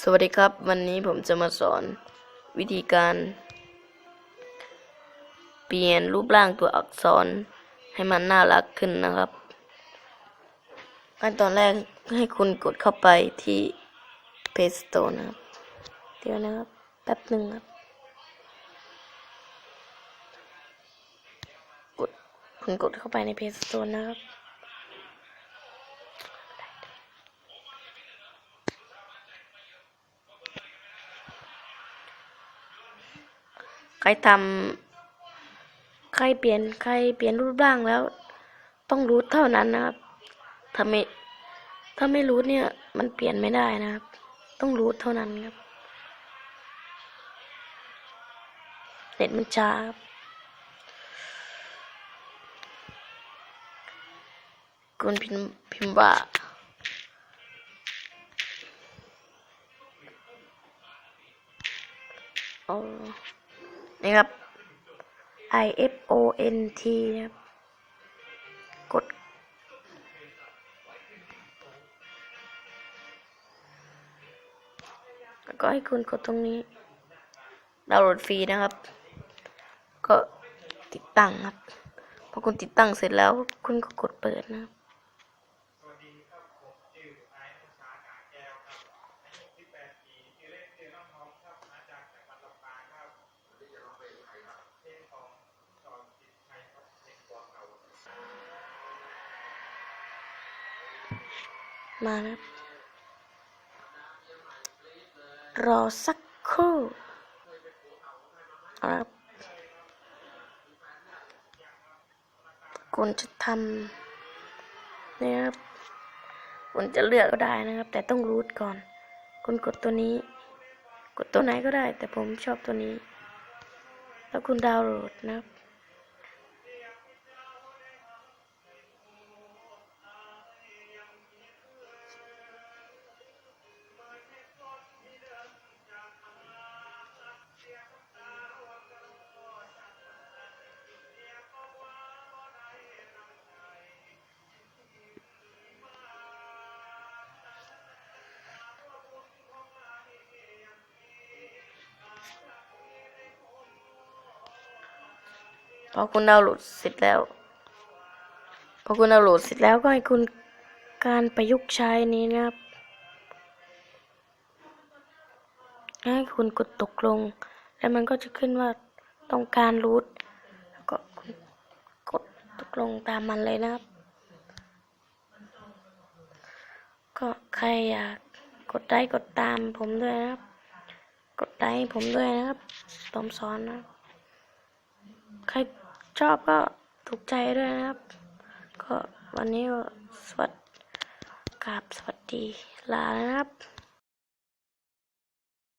สวัสดีครับ วันนี้ผมจะมาสอนวิธีการ เปลี่ยนรูปร่างตัวอักษรให้มันน่ารักขึ้นนะครับ ขั้นตอนแรกให้คุณกดเข้าไปที่ Play Store นะครับ เดี๋ยวนะครับ แป๊บหนึ่งครับ กดคุณกดเข้าไปใน Play Store นะครับ ใครทำใครเปลี่ยนใครเปลี่ยนรูปร่างแล้ว ต้องรู้เท่านั้นนะครับถ้าไม่ถ้าไม่รู้เนี่ย มันเปลี่ยนไม่ได้นะครับ ต้องรู้เท่านั้นครับเน็ตมันช้าครับคุณพิมพ์พิมพ์ว่าโอ้ นี่ครับ I F O N T นะครับ กด แล้วก็ให้คุณกดตรงนี้ ดาวน์โหลดฟรีนะครับ ก็ติดตั้งครับ พอคุณติดตั้งเสร็จแล้ว คุณก็กดเปิดนะครับ มาครับรอสักครู่ครับคุณจะทำนี่ยครับคุณจะเลือกก็ได้นะครับ แต่ต้องรูทก่อนคุณกดตัวนี้ กดตัวไหนก็ได้ แต่ผมชอบตัวนี้ แล้วคุณดาวน์โหลดนะครับ พอคุณดาวน์โหลดเสร็จแล้ว พอคุณดาวน์โหลดเสร็จแล้วก็ให้คุณการประยุกต์ใช้นี้นะครับให้คุณกดตกลง แล้วมันก็จะขึ้นว่าต้องการรูทแล้วก็คุณกดตกลงตามมันเลยนะครับ ก็ใครอยากกดไลค์กดตามผมด้วยนะครับ กดไลค์ให้ผมด้วยนะครับผมสอนนะครับ ใครชอบก็ถูกใจด้วยนะครับ ก็วันนี้สวัสดีกราบสวัสดีลาแล้วนะครับ